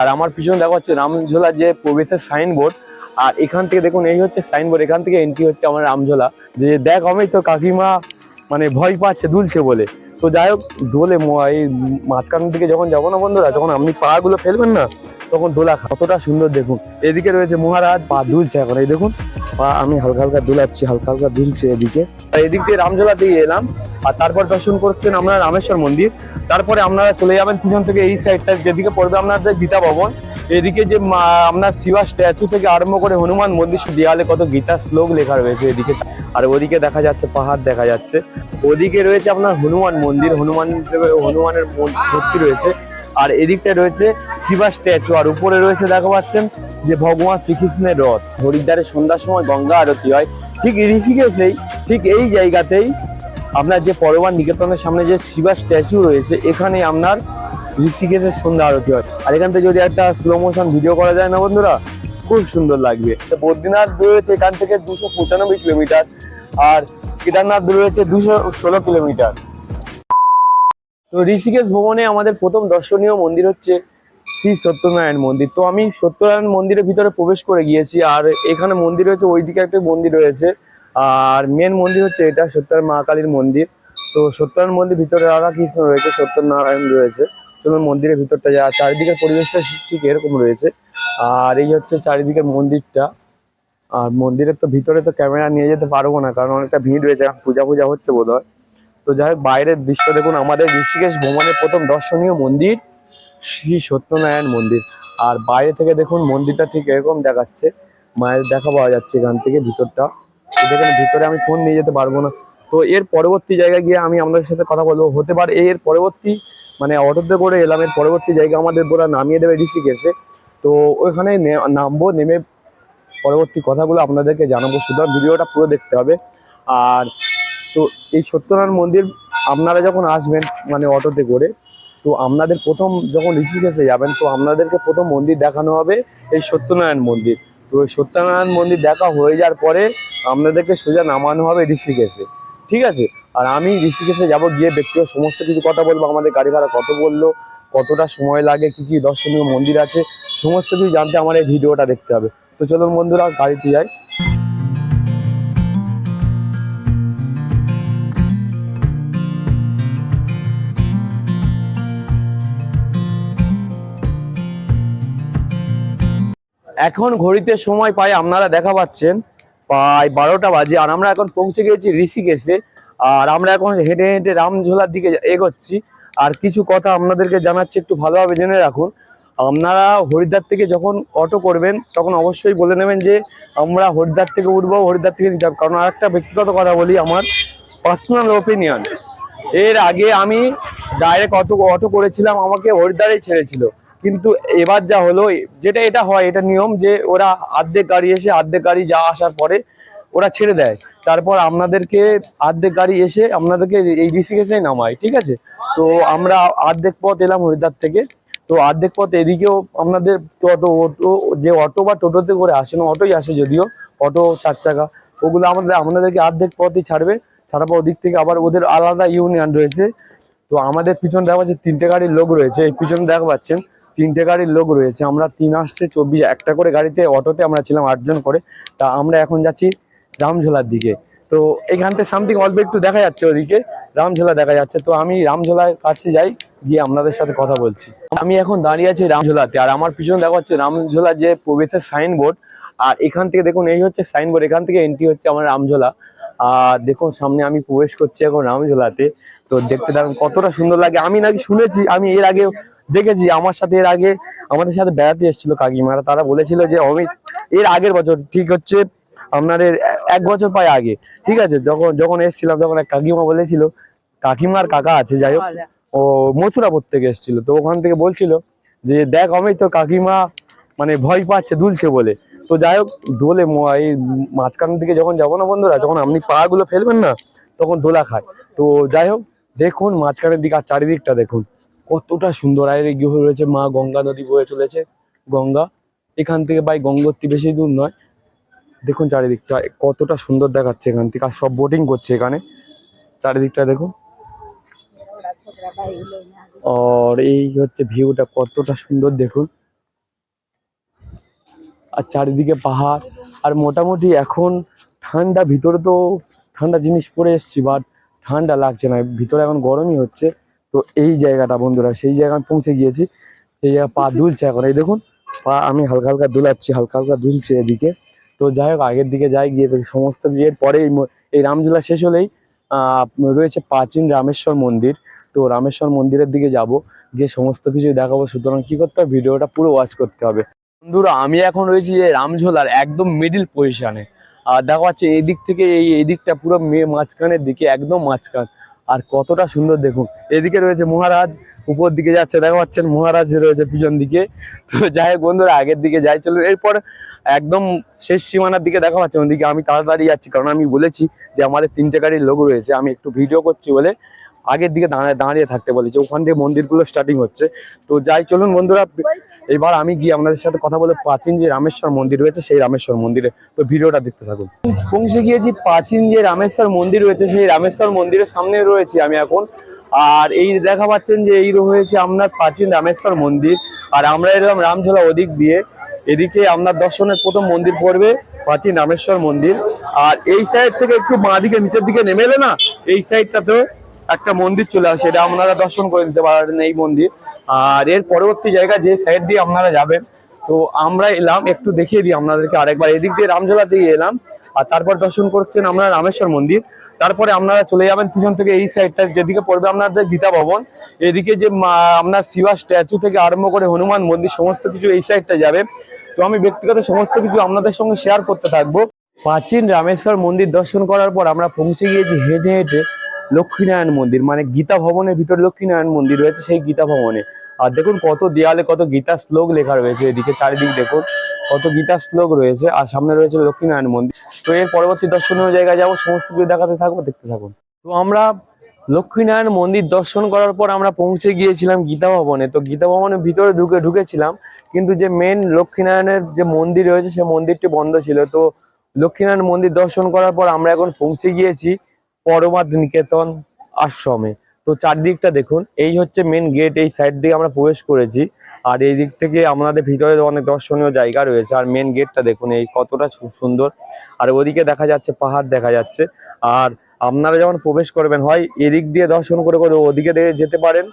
আর আমার পিছনে দেখা হচ্ছে রামঝোলা যে প্রবেশের সাইনবোর্ড আর এখান থেকে দেখুন এই হচ্ছে সাইনবোর্ড এখান থেকে এন্ট্রি হচ্ছে আমার রামঝোলা, যে দেখ আমি তো কাকিমা মানে ভয় পাচ্ছে, দুলছে বলে। তো যাই হোক, দোলে এই মাঝখান থেকে যখন যাব না বন্ধুরা যখন আপনি পাগুলো ফেলবেন না? তখন দোলা কতটা সুন্দর দেখুন। এদিকে রয়েছে মহারাজ, পা দুলছে এখন এই দেখুন, পা আমি হালকা হালকা দুলাচ্ছি, হালকা হালকা দুলছে এদিকে। এদিক দিয়ে রামঝোলা দিয়ে এলাম, আর তারপর দর্শন করছেন আপনারা রামেশ্বর মন্দির। তারপরে আপনারা চলে যাবেন পিছন থেকে এই সাইডটা যেদিকে পড়বে আপনাদের গীতা ভবন। এদিকে যে আপনার শিবা স্ট্যাচু থেকে আরম্ভ করে হনুমান মন্দির, দেয়ালে কত গীতা শ্লোক লেখা রয়েছে এদিকে। আর ওদিকে দেখা যাচ্ছে, পাহাড় দেখা যাচ্ছে। ওদিকে রয়েছে আপনার হনুমান মন্দির হনুমান হনুমানের মন- মূর্তি রয়েছে। আর এদিকটা রয়েছে শিবা স্ট্যাচু আর উপরে রয়েছে দেখা পাচ্ছেন যে ভগবান শ্রীকৃষ্ণের রথ। হরিদ্বারে সন্ধ্যার সময় গঙ্গা আরতি হয়। ঠিক ঋষিকেশেই ঠিক এই জায়গাতেই আপনার যে পরমান নিকেতনের সামনে যে শিবা স্ট্যাচু রয়েছে এখানে আপনার ঋষিকেশের সন্ধ্যা আরতি হয়। আর এখান থেকে যদি একটা স্লো মোশন ভিডিও করা যায় না বন্ধুরা খুব সুন্দর লাগবে। তো বদ্রীনাথ রয়েছে এখান থেকে দুশো পঁচানব্বই কিলোমিটার। আর কেদারনাথ রয়েছে দুশো ষোলো কিলোমিটার। তো ঋষিকেশ ভবনে আমাদের প্রথম দর্শনীয় মন্দির হচ্ছে শ্রী সত্যনারায়ণ মন্দির। তো আমি সত্যনারায়ণ মন্দিরের ভিতরে প্রবেশ করে গিয়েছি, আর এখানে মন্দির রয়েছে ওইদিকে একটা মন্দির রয়েছে। আর মেন মন্দির হচ্ছে এটা সত্যনারায়ণ মা কালীর মন্দির। তো সত্যনারায়ণ মন্দির ভিতরে রাধা কৃষ্ণ রয়েছে, সত্যনারায়ণ রয়েছে। চলুন মন্দিরের ভিতরটা যা, চারিদিকের পরিবেশটা ঠিক এরকম রয়েছে। আর এই হচ্ছে চারিদিকের মন্দিরটা। আর মন্দিরের তো ভিতরে তো ক্যামেরা নিয়ে যেতে পারব না, কারণ অনেকটা ভিড় এখন পূজা পূজা হচ্ছে বোধ হয় তো যাই হোক, বাইরের দৃশ্য দেখুন, আমাদের ঋষিকেশ ভ্রমণের প্রথম দর্শনীয় মন্দির শ্রী সত্যনারায়ণ মন্দির। আর বাইরে থেকে দেখুন, মন্দিরটা ঠিক এরকম দেখাচ্ছে মায়ের দেখা পাওয়া যাচ্ছে এখান থেকে ভিতরটা। তো দেখেন, ভিতরে আমি ফোন নিয়ে যেতে পারব না। তো এর পরবর্তী জায়গায় গিয়ে আমি আপনাদের সাথে কথা বলব। হতে পারে এর পরবর্তী মানে অটোতে করে এলাম, এর পরবর্তী জায়গা আমাদের ওরা নামিয়ে দেবে ঋষিকেশে। তো ওইখানে নামবো, নেমে পরবর্তী কথাগুলো আপনাদেরকে জানাব। সুতরাং ভিডিওটা পুরো দেখতে হবে। আর তো এই সত্যনারায়ণ মন্দির, আপনারা যখন আসবেন মানে অটোতে করে, তো আপনাদের প্রথম যখন ঋষিকেশে যাবেন, তো আপনাদেরকে প্রথম মন্দির দেখানো হবে এই সত্যনারায়ণ মন্দির। তো এই সত্যনারায়ণ মন্দির দেখা হয়ে যাওয়ার পরে আপনাদেরকে সোজা নামানো হবে ঋষিকেশে। ঠিক আছে? আর আমি ঋষিকেশে যাব গিয়ে ব্যক্তিগত সমস্ত কিছু কথা বলব, আমাদের গাড়ি ভাড়া কত বলল, কতটা সময় লাগে, কি কি দর্শনীয় মন্দির আছে, সমস্ত কিছু জানতে আমার এই ভিডিওটা দেখতে হবে। তো চলুন বন্ধুরা, গাড়িতে যাই। এখন ঘড়িতে সময় পাই, আপনারা দেখা পাচ্ছেন, প্রায় বারোটা বাজে, আর আমরা এখন পৌঁছে গেছি ঋষিকেশে। আর আমরা এখন হেঁটে হেঁটে রামঝোলার দিকে এগোচ্ছি। আর কিছু কথা আপনাদেরকে জানাচ্ছি, একটু ভালোভাবে জেনে রাখুন। আপনারা হরিদ্বার থেকে যখন অটো করবেন, তখন অবশ্যই বলে নেবেন যে আমরা হরিদ্বার থেকে উঠবো, হরিদ্বার থেকে নিতে কারণ আরেকটা ব্যক্তিগত কথা বলি, আমার পার্সোনাল ওপিনিয়ন এর আগে আমি ডাইরেক্ট অটো অটো করেছিলাম, আমাকে হরিদ্বারেই ছেড়েছিল। কিন্তু এবার যা হলো, যেটা এটা হয়, এটা নিয়ম যে ওরা আর্ধেক গাড়ি এসে আর্ধেক গাড়ি যা আসার পরে ওরা ছেড়ে দেয়। তারপর আপনাদেরকে আর্ধেক গাড়ি এসে আপনাদেরকে এই ঋষিকেশেই নামায়, ঠিক আছে? তো আমরা অর্ধেক পথ এলাম হরিদ্বার থেকে। তো অর্ধেক পথ এদিকেও আপনাদের টোটো অটো যে অটো বা টোটোতে করে আসে না, অটোই আসে যদিও, অটো, চার চাকা, ওগুলো আমাদের আপনাদেরকে অর্ধেক পথই ছাড়বে ছাড়ার পর ওদিক থেকে আবার ওদের আলাদা ইউনিয়ন রয়েছে। তো আমাদের পিছনে দেখা যাচ্ছে তিনটে গাড়ির লোক রয়েছে, এই পিছনে দেখা পাচ্ছেন, তিনটে গাড়ির লোক রয়েছে। আমরা তিন আসছে, চব্বিশ, একটা করে গাড়িতে, অটোতে আমরা ছিলাম আটজন করে। তা আমরা এখন যাচ্ছি রামঝোলার দিকে। তো এখান থেকে সামথিং অল্প একটু দেখা যাচ্ছে ওদিকে, রামঝোলা দেখা যাচ্ছে। তো আমি রামঝোলার কাছে যাই গিয়ে আপনাদের সাথে কথা বলছি। আমি এখন দাঁড়িয়ে আছি রামঝোলাতে, আর আমার পিছনে দেখা হচ্ছে রামঝোলার যে প্রবেশের সাইনবোর্ড আর এখান থেকে দেখুন, এই হচ্ছে সাইনবোর্ড এখান থেকে এন্ট্রি হচ্ছে আমার রামঝোলা। আর দেখুন, সামনে আমি প্রবেশ করছি এখন রামঝোলাতে। তো দেখতে দেখুন কতটা সুন্দর লাগে। আমি নাকি শুনেছি, আমি এর আগে দেখেছি, আমার সাথে এর আগে আমাদের সাথে বেড়াতে এসেছিল কাকিমারা। তারা বলেছিল যে, অমিত, এর আগের বছর, ঠিক হচ্ছে, আপনাদের এক বছর প্রায় আগে। ঠিক আছে, যখন যখন এসেছিলাম, তখন এক কাকিমা বলেছিল, কাকিমার কাকা আছে, যাই হোক। ও মথুরাপুর থেকে এসেছিল। তো ওখান থেকে বলছিল যে, দেখ অমিত তো কাকিমা মানে ভয় পাচ্ছে, দুলছে বলে। তো যাই হোক, দোলে এই মাঝখানের দিকে যখন যাব না বন্ধুরা, যখন আপনি পাগুলো ফেলবেন না, তখন দোলা খায়। তো যাই হোক, দেখুন মাঝখানের দিকে আর চারিদিকটা দেখুন। কতটা সুন্দর। আর এগিয়ে রয়েছে মা গঙ্গা নদী বয়ে চলেছে। গঙ্গা, এখান থেকে বাই গঙ্গোত্রী বেশি দূর নয়। দেখুন চারিদিকটা, কতটা সুন্দর দেখাচ্ছে এখান থেকে। আর সব বোটিং করছে এখানে। চারিদিকটা দেখুন। আর এই হচ্ছে ভিউটা কতটা সুন্দর দেখুন। আর চারিদিকে পাহাড়, আর মোটামুটি এখন ঠান্ডা, ভিতরে তো ঠান্ডা জিনিস পরে এসছি বাট ঠান্ডা লাগছে না। ভিতরে এখন গরমই হচ্ছে। তো এই জায়গাটা বন্ধুরা, সেই জায়গায় আমি পৌঁছে গিয়েছি। এই জায়গায় পা দুলছে এখন। এই দেখুন, পা আমি হালকা হালকা দুলাচ্ছি, হালকা হালকা দুলছে এদিকে। তো যাই হোক, আগের দিকে যাই, গিয়ে সমস্ত। যে পরে এই রামঝুলা শেষ হলেই রয়েছে প্রাচীন রামেশ্বর মন্দির। তো রামেশ্বর মন্দিরের দিকে যাব, গিয়ে সমস্ত কিছু দেখাবো। সুতরাং কি করতে হবে? ভিডিওটা পুরো ওয়াচ করতে হবে। বন্ধুরা, আমি এখন রয়েছি এই রামঝোলার একদম মিডিল পজিশনে আর দেখা যাচ্ছে এই দিক থেকে এই এই দিকটা পুরো মাঝখানের দিকে, একদম মাঝখান। আর কতটা সুন্দর দেখুন, এদিকে রয়েছে মহারাজ, উপর দিকে যাচ্ছে, দেখা পাচ্ছেন মহারাজ রয়েছে পিছন দিকে। তো যাই হোক বন্ধুরা, আগের দিকে যাই, চলুন। এরপর একদম শেষ সীমানার দিকে দেখা পাচ্ছে ওদিকে আমি তাড়াতাড়ি যাচ্ছি, কারণ আমি বলেছি যে আমাদের তিনটে গাড়ির লোক রয়েছে, আমি একটু ভিডিও করছি বলে আগের দিকে দাঁড়িয়ে দাঁড়িয়ে থাকতে বলেছি, ওখান থেকে মন্দিরগুলো স্টার্টিং হচ্ছে। তো যাই, চলুন বন্ধুরা, এবার আমি গিয়ে আপনাদের সাথে কথা বলে প্রাচীন যে রামেশ্বর মন্দির রয়েছে, সেই রামেশ্বর মন্দিরে, তো ভিডিওটা দেখতে থাকুন। পৌঁছে গিয়েছি, প্রাচীন যে রামেশ্বর মন্দির রয়েছে, সেই রামেশ্বর মন্দিরের সামনে রয়েছি আমি এখন। আর এই দেখা পাচ্ছেন যে এই রয়েছে আপনার প্রাচীন রামেশ্বর মন্দির, আর আমরা এরকম রামঝোলা ওদিক দিয়ে। এদিকে আপনার দর্শনের প্রথম মন্দির পড়বে প্রাচীন রামেশ্বর মন্দির। আর এই সাইড থেকে একটু বাঁ দিকে নিচের দিকে নেমে এলে না, এই সাইডটাতেও একটা মন্দির চলে আসে, এটা আপনারা দর্শন করে নিতে পারেন এই মন্দির। আর এর পরবর্তী জায়গা যে সাইড দিয়ে আপনারা যাবেন, তো আমরা এলাম, একটু দেখিয়ে দিই আপনাদেরকে আরেকবার। এদিক দিয়ে রামঝোলা দিয়ে এলাম, আর তারপর দর্শন করছেন আমরা রামেশ্বর মন্দির। তারপরে আপনারা চলে যাবেন পিছন থেকে এই সাইডটা যেদিকে পড়বে আপনাদের গীতা ভবন। এদিকে যে আপনার শিবা স্ট্যাচু থেকে আরম্ভ করে হনুমান মন্দির, সমস্ত কিছু এই সাইডটা যাবে। তো আমি ব্যক্তিগত সমস্ত কিছু আপনাদের সঙ্গে শেয়ার করতে থাকব। প্রাচীন রামেশ্বর মন্দির দর্শন করার পর আমরা পৌঁছে গিয়েছি হেঁটে হেঁটে লক্ষ্মীনারায়ণ মন্দির মানে গীতা ভবনের ভিতরে লক্ষ্মীনারায়ণ মন্দির রয়েছে সেই গীতা ভবনে। আর দেখুন কত দেয়ালে কত গীতা শ্লোক লেখা রয়েছে, এদিকে চারিদিক দেখুন, কত গীতা শ্লোক রয়েছে, আর সামনে রয়েছে লক্ষ্মীনারায়ণ মন্দির। তো এর পরবর্তী দর্শনীয় জায়গায় যাব, সমস্ত কিছু দেখাতে থাকব দেখতে থাকুন তো আমরা লক্ষ্মীনারায়ণ মন্দির দর্শন করার পর আমরা পৌঁছে গিয়েছিলাম গীতা ভবনে। তো গীতা ভবনের ভিতরে ঢুকে, ঢুকেছিলাম, কিন্তু যে মেন লক্ষ্মীনারায়ণের যে মন্দির রয়েছে সেই মন্দিরটি বন্ধ ছিল। তো লক্ষ্মীনারায়ণ মন্দির দর্শন করার পর আমরা এখন পৌঁছে গিয়েছি পরমাদ নিকেতন আশ্রমে। তো চারদিকটা দেখুন, এই হচ্ছে মেন গেট এই সাইড দিয়ে আমরা প্রবেশ করেছি। আর এই দিক থেকে আমাদের ভিতরে অনেক দর্শনীয় জায়গা রয়েছে। আর মেন গেটটা দেখুন, এই কতটা সুন্দর। আর ওদিকে দেখা যাচ্ছে, পাহাড় দেখা যাচ্ছে। আর আপনারা যখন প্রবেশ করবেন, হয় এদিক দিয়ে দর্শন করে করে ওদিকে দিয়ে যেতে পারেন,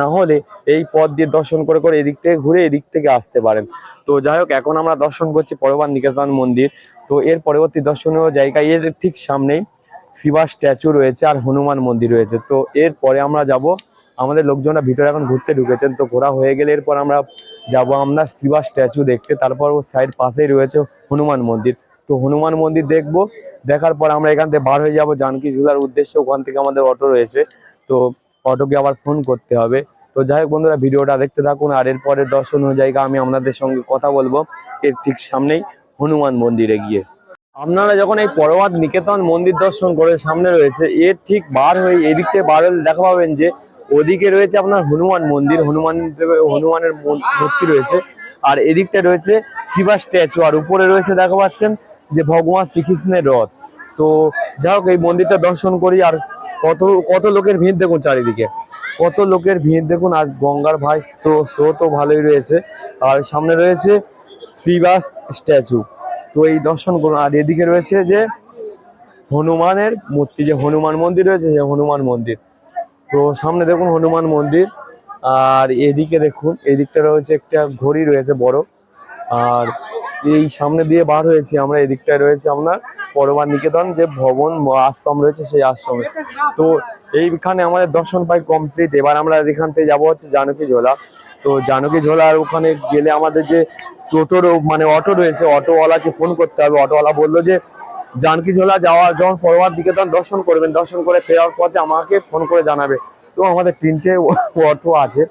না হলে এই পথ দিয়ে দর্শন করে করে এদিক থেকে ঘুরে এদিক থেকে আসতে পারেন। তো যাই হোক, এখন আমরা দর্শন করছি পরবান নিকেতন মন্দির। তো এর পরবর্তী দর্শনীয় জায়গা, এর ঠিক সামনেই শিবা স্ট্যাচু রয়েছে আর হনুমান মন্দির রয়েছে। তো এরপরে আমরা যাব, আমাদের লোকজনরা ভিতরে এখন ঘুরতে ঢুকেছেন, তো ঘোরা হয়ে গেলে এরপর আমরা যাব আমরা শিবা স্ট্যাচু দেখতে, তারপর ও সাইড পাশেই রয়েছে হনুমান মন্দির। তো হনুমান মন্দির দেখব, দেখার পর আমরা এখান থেকে বার হয়ে যাব জানকী ঝুলার উদ্দেশ্যে, ওখান থেকে আমাদের অটো রয়েছে। তো অটোকে আবার ফোন করতে হবে। তো যাই হোক বন্ধুরা, ভিডিওটা দেখতে থাকুন, আর এরপরে দর্শনীয় জায়গা আমি আপনাদের সঙ্গে কথা বলব। এর ঠিক সামনেই হনুমান মন্দিরে গিয়ে। আপনারা যখন এই পরবাদ নিকেতন মন্দির দর্শন করে সামনে রয়েছে, এর ঠিক বার হয়ে এদিক থেকে বার হলে দেখা পাবেন যে ওদিকে রয়েছে আপনার হনুমান মন্দির, হনুমান হনুমানের মূর- মূর্তি রয়েছে। আর এদিকটা রয়েছে শিবা স্ট্যাচু, আর উপরে রয়েছে দেখা পাচ্ছেন যে ভগবান শ্রীকৃষ্ণের রথ। তো যাই হোক, এই মন্দিরটা দর্শন করি, আর কত কত লোকের ভিড় দেখুন চারিদিকে। কত লোকের ভিড় দেখুন, আর গঙ্গার ভাই তো স্রোতও ভালোই রয়েছে। আর সামনে রয়েছে শিবাস স্ট্যাচু। তো এই দর্শন করুন। আর এদিকে রয়েছে যে হনুমানের মূর্তি, যে হনুমান মন্দির রয়েছে, যে হনুমান মন্দির। তো সামনে দেখুন হনুমান মন্দির, আর এদিকে দেখুন, এদিকটা রয়েছে একটা ঘড়ি রয়েছে বড়। আর এই সামনে দিয়ে বার হয়েছি আমরা, এদিকটায় রয়েছে আপনার পরমার নিকেতন যে ভবন আশ্রম রয়েছে, সেই আশ্রমে। তো এইখানে আমাদের দর্শন পাই কমপ্লিট এবার আমরা এখান থেকে যাব হচ্ছে জানকী ঝোলা। তো জানকী ঝোলার ওখানে গেলে আমাদের যে টোটোর মানে অটো রয়েছে, অটোওয়ালাকে ফোন করতে হবে। অটোওয়ালা বলল যে, জানকী ঝোলা যাওয়া যখন পরমার তখন দর্শন করবেন। দর্শন করে ফেরার পথে আমাকে ফোন করে জানাবে। তো আমাদের তিনটে অটো আছে।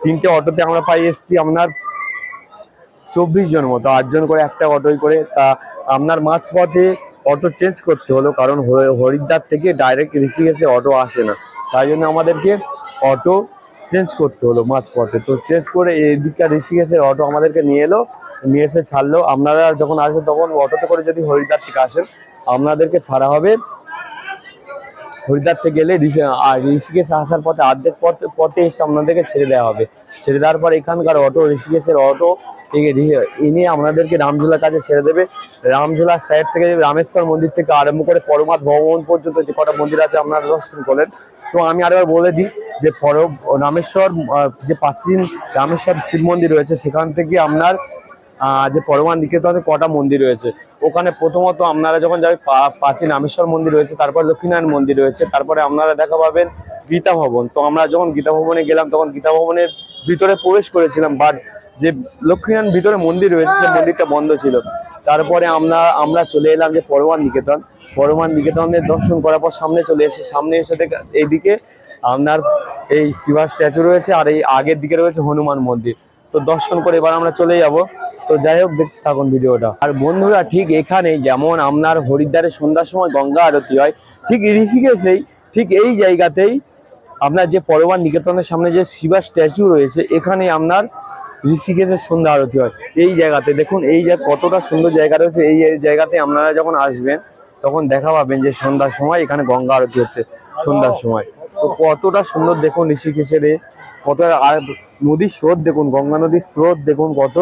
তিনটে অটোতে আমরা পাই এসছি আপনার চব্বিশ জন মতো আটজন করে একটা অটোই করে। তা আপনার মাঝপথে অটো চেঞ্জ করতে হলো, কারণ হরিদ্বার থেকে ডাইরেক্ট ঋষিকেশে অটো আসে না। তাই জন্য আমাদেরকে অটো চেঞ্জ করতে হলো মাঝপথে তো চেঞ্জ করে এদিককার ঋষিকেশের অটো আমাদেরকে নিয়ে এলো, নিয়ে এসে ছাড়লো। আপনারা যখন আসবেন তখন অটোতে করে যদি হরিদ্বার থেকে আসেন, আপনাদেরকে ছাড়া হবে। হরিদ্বার থেকে গেলে আর ঋষিকেশ আসার পথে অর্ধেক পথে পথে এসে আপনাদেরকে ছেড়ে দেওয়া হবে। ছেড়ে দেওয়ার পর এখানকার অটো ঋষিকেশের অটো ইনি আপনাদেরকে রামঝোলার কাছে ছেড়ে দেবে। রামঝোলার সাইড থেকে রামেশ্বর মন্দির থেকে আরম্ভ করে পরমাত ভবন পর্যন্ত যে কটা মন্দির আছে, আপনারা দর্শন করলেন। তো আমি আরেকবার বলে দিই যে পর রামেশ্বর যে প্রাচীন রামেশ্বর শিব মন্দির রয়েছে, সেখান থেকে আপনার যে পরমান নিকেতনে কটা মন্দির রয়েছে। ওখানে প্রথমত আপনারা যখন যাবেন প্রাচীন রামেশ্বর মন্দির রয়েছে, তারপর লক্ষ্মীনারায়ণ মন্দির রয়েছে, তারপরে আপনারা দেখা পাবেন গীতা ভবন। তো আমরা যখন গীতা ভবনে গেলাম, তখন গীতা ভবনের ভিতরে প্রবেশ করেছিলাম, বাট যে লক্ষ্মীনারায়ণ ভিতরে মন্দির রয়েছে সেই মন্দিরটা বন্ধ ছিল। তারপরে আমরা আমরা চলে এলাম যে পরমান নিকেতন পরমান নিকেতনের দর্শন করার পর সামনে চলে এসে, সামনে এসে এইদিকে আপনার এই শিবা স্ট্যাচু রয়েছে আর এই আগের দিকে রয়েছে হনুমান মন্দির। তো দর্শন করে এবার আমরা চলে যাব। তো যাই হোক, দেখতে থাকুন ভিডিওটা। আর বন্ধুরা, ঠিক এখানে যেমন আপনার হরিদ্বারে সন্ধ্যার সময় গঙ্গা আরতি হয়, ঠিক ঋষিকেশেই, ঠিক এই জায়গাতেই আপনার যে পরমান নিকেতনের সামনে যে শিবা স্ট্যাচু রয়েছে এখানে আপনার ঋষিকেশের সন্ধ্যা আরতি হয়। এই জায়গাতে দেখুন, এই যে কতটা সুন্দর জায়গা রয়েছে এই এই জায়গাতে আপনারা যখন আসবেন, তখন দেখা পাবেন যে সন্ধ্যার সময় এখানে গঙ্গা আরতি হচ্ছে, সন্ধ্যার সময়। তো কতটা সুন্দর দেখুন ঋষিকেশের কত আর নদীর স্রোত দেখুন, গঙ্গা নদীর স্রোত দেখুন কত,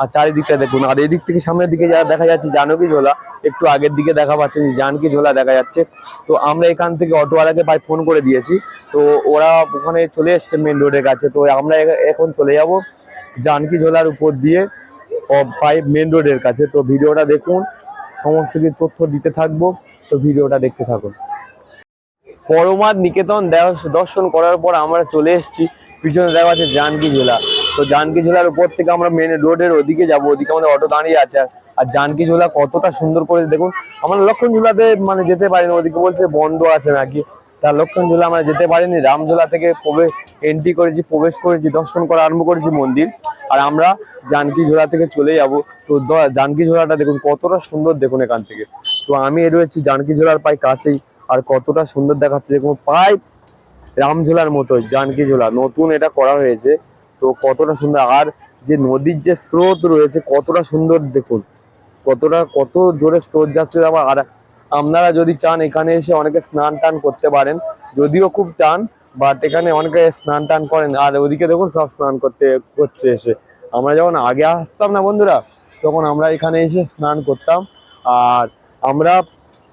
আর চারিদিকটা দেখুন, আর এদিক থেকে সামনের দিকে যা দেখা যাচ্ছে জানকী ঝোলা, একটু আগের দিকে দেখা পাচ্ছেন যে জানকী ঝোলা দেখা যাচ্ছে, তো আমরা এখান থেকে অটোওয়ালাকে প্রায় ফোন করে দিয়েছি, তো ওরা ওখানে চলে এসছে মেন রোডের কাছে, তো আমরা এখন চলে যাব জানকী ঝোলার উপর দিয়ে প্রায় মেন রোডের কাছে, তো ভিডিওটা দেখুন, সমস্ত কিছু তথ্য দিতে থাকব, তো ভিডিওটা দেখতে থাকুন। পরমাদ নিকেতন দর্শন করার পর আমরা চলে এসেছি। পিছনে দেখা যাচ্ছে জানকী ঝোলা তো জানকী ঝোলার উপর থেকে আমরা মেন রোডের ওদিকে যাব। ওদিকে আমাদের অটো দাঁড়িয়ে আছে। আর- জানকী ঝোলা কতটা সুন্দর করে দেখুন, আমরা লক্ষণ ঝোলাতে মানে যেতে পারিনি। ওদিকে বলছে বন্ধ আছে নাকি? তা লক্ষণ ঝোলা আমরা যেতে পারিনি। রামঝোলা থেকে প্রবেশ এন্ট্রি করেছি, প্রবেশ করেছি, দর্শন করা আরম্ভ করেছি মন্দির। আর আমরা জানকী ঝোলা থেকে চলে যাব। তো জানকী ঝোলাটা দেখুন কতটা সুন্দর দেখুন এখান থেকে। তো আমি রয়েছি জানকী ঝোলার প্রায় কাছেই। আর কতটা সুন্দর দেখাচ্ছে দেখুন, প্রায় রামঝোলার মতো জানকী ঝোলা, নতুন এটা করা হয়েছে। তো কতটা সুন্দর, আর যে নদীর যে স্রোত রয়েছে, কতটা সুন্দর দেখুন। কতটা, কত জোরে স্রোত যাচ্ছে আবার, আর আপনারা যদি চান, এখানে এসে অনেকে স্নান টান করতে পারেন। যদিও খুব টান বাট এখানে অনেকে স্নান টান করেন। আর ওদিকে দেখুন, সব স্নান করতে, করছে এসে। আমরা যখন আগে আসতাম না বন্ধুরা, তখন আমরা এখানে এসে স্নান করতাম। আর আমরা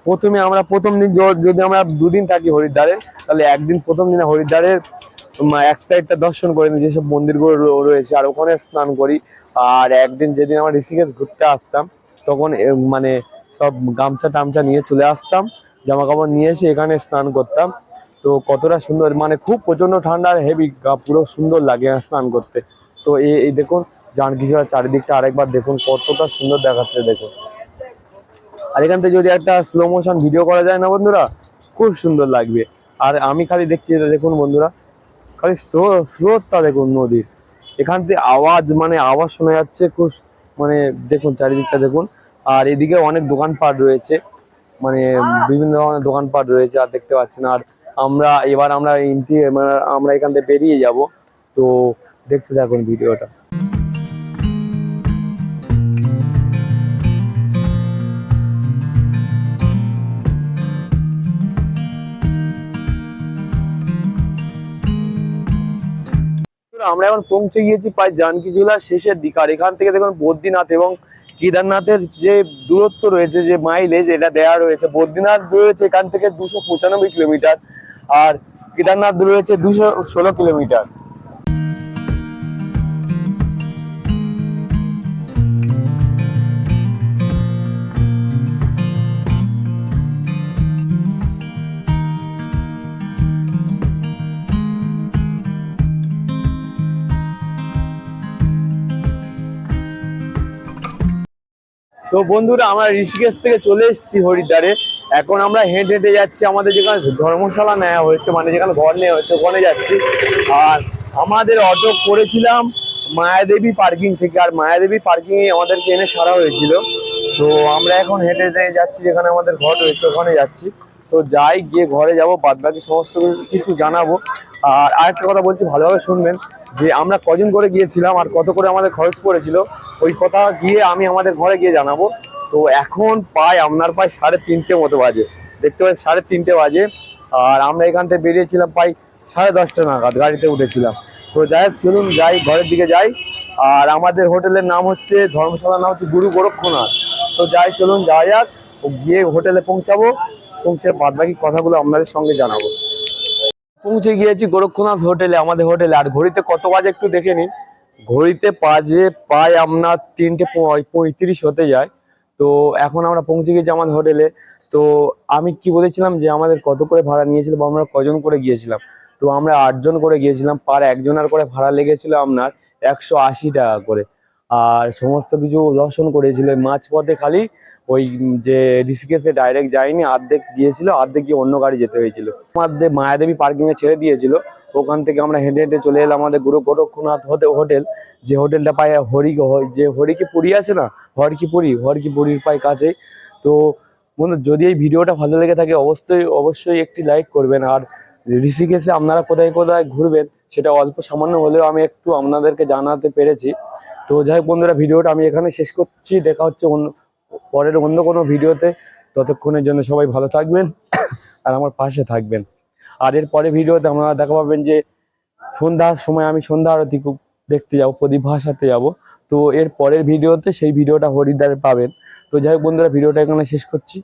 প্রথমে আমরা প্রথম দিন যদি আমরা দুদিন থাকি হরিদ্বারে, তাহলে একদিন প্রথম দিনে হরিদ্বারের এক সাইডটা দর্শন করে নিই, যেসব মন্দিরগুলো রয়েছে, আর ওখানে স্নান করি। আর একদিন যেদিন আমরা ঋষিকেশ ঘুরতে আসতাম, তখন মানে সব গামছা টামছা নিয়ে চলে আসতাম জামা কাপড় নিয়ে এসে এখানে স্নান করতাম। তো কতটা সুন্দর মানে খুব প্রচণ্ড ঠান্ডা আর হেভি পুরো সুন্দর লাগে স্নান করতে। তো এই দেখুন জানকী চারিদিকটা আরেকবার দেখুন, কতটা সুন্দর দেখাচ্ছে, দেখুন। আর এখান থেকে যদি একটা স্লো মোশন ভিডিও করা যায় না বন্ধুরা, খুব সুন্দর লাগবে। আর আমি খালি দেখছি এটা, দেখুন বন্ধুরা, খালি স্রো- স্রোতটা দেখুন নদীর। এখান থেকে আওয়াজ মানে আওয়াজ শোনা যাচ্ছে খুব মানে দেখুন চারিদিকটা দেখুন। আর এদিকে অনেক দোকানপাট রয়েছে মানে বিভিন্ন ধরনের দোকানপাট রয়েছে, আর দেখতে পাচ্ছেন। আর আমরা, এবার আমরা ইন্টি মানে আমরা এখান থেকে বেরিয়ে যাব। তো দেখতে থাকুন ভিডিওটা আমরা এখন পৌঁছে গিয়েছি প্রায় জানকি জুলার শেষের দিকে। আর এখান থেকে দেখুন বদ্রীনাথ এবং কেদারনাথের যে দূরত্ব রয়েছে, যে মাইলেজ এটা দেওয়া রয়েছে, বদ্রীনাথ রয়েছে এখান থেকে দুশো পঁচানব্বই কিলোমিটার আর কেদারনাথ রয়েছে দুশো ষোলো কিলোমিটার তো বন্ধুরা, আমরা ঋষিকেশ থেকে চলে এসেছি হরিদ্বারে। এখন আমরা হেঁটে হেঁটে যাচ্ছি, আমাদের যেখানে ধর্মশালা নেওয়া হয়েছে মানে যেখানে ঘর নেওয়া হয়েছে, ওখানে যাচ্ছি। আর আমাদের অটো করেছিলাম মায়াদেবী পার্কিং থেকে, আর মায়াদেবী পার্কিং এ আমাদেরকে এনে ছাড়া হয়েছিল। তো আমরা এখন হেঁটে হেঁটে যাচ্ছি, যেখানে আমাদের ঘর রয়েছে, ওখানে যাচ্ছি। তো যাই, গিয়ে ঘরে যাব বাদ বাকি সমস্ত কিছু জানাব। আর আরেকটা কথা বলছি, ভালোভাবে শুনবেন যে আমরা কজন করে গিয়েছিলাম, আর কত করে আমাদের খরচ পড়েছিল। ওই কথা গিয়ে আমি আমাদের ঘরে গিয়ে জানাব। তো এখন প্রায় আপনার প্রায় সাড়ে তিনটে মতো বাজে। দেখতে পাচ্ছি সাড়ে তিনটে বাজে। আর আমরা এখান থেকে বেরিয়েছিলাম প্রায় সাড়ে দশটা নাগাদ গাড়িতে উঠেছিলাম। তো যাই হোক, চলুন যাই, ঘরের দিকে যাই। আর আমাদের হোটেলের নাম হচ্ছে, ধর্মশালার নাম হচ্ছে গুরু গোরক্ষনাথ। তো যাই, চলুন যাওয়া যাক। গিয়ে হোটেলে পৌঁছাবো। পৌঁছে বাদ বাকি কথাগুলো আপনাদের সঙ্গে জানাব। পৌঁছে গিয়েছি গোরক্ষনাথ হোটেলে, আমাদের হোটেলে। আর ঘড়িতে কত বাজে একটু দেখে নিন। ঘড়িতে বাজে প্রায় আপনার তিনটে পঁয়- পঁয়ত্রিশ হতে যায়। তো এখন আমরা পৌঁছে গেছি আমাদের হোটেলে। তো আমি কি বলেছিলাম যে আমাদের কত করে ভাড়া নিয়েছিল বা আমরা কজন করে গিয়েছিলাম? তো আমরা আটজন করে গিয়েছিলাম, পার একজনের করে ভাড়া লেগেছিল আপনার একশো আশি টাকা করে। আর সমস্ত কিছু দর্শন করেছিল। মাঝ পথে খালি ওই যে ঋষিকেশে ডাইরেক্ট যায়নি অর্ধেক গিয়েছিল, অর্ধেক গিয়ে অন্য গাড়ি যেতে হয়েছিল। আমাদের মায়াদেবী পার্কিংয়ে ছেড়ে দিয়েছিল। ওখান থেকে আমরা হেঁটে হেঁটে চলে এলাম আমাদের গুরু গোরক্ষনাথ হোটেল, যে হোটেলটা পায় হরি যে হরিকি পুরী আছে না হরকি পুরী হরকি পুরীর পায় কাছে তো বন্ধু, যদি এই ভিডিওটা ভালো লেগে থাকে, অবশ্যই অবশ্যই একটি লাইক করবেন। আর ঋষিকেশে আপনারা কোথায় কোথায় ঘুরবেন, সেটা অল্প সামান্য হলেও আমি একটু আপনাদেরকে জানাতে পেরেছি। তো যাই বন্ধুরা, ভিডিওটা আমি এখানে শেষ করছি। দেখা হচ্ছে অন্য, পরের অন্য কোনো ভিডিওতে। ততক্ষণের জন্য সবাই ভালো থাকবেন, আর আমার পাশে থাকবেন। আর এর পরে ভিডিওতে আপনারা দেখা পাবেন যে সন্ধ্যার সময় আমি সন্ধ্যা আরতি খুব দেখতে যাব, প্রদীপ ভাষাতে যাব। তো এর পরের ভিডিওতে সেই ভিডিওটা হরিদ্বারে পাবেন। তো যাই হোক বন্ধুরা, ভিডিওটা এখানে শেষ করছি।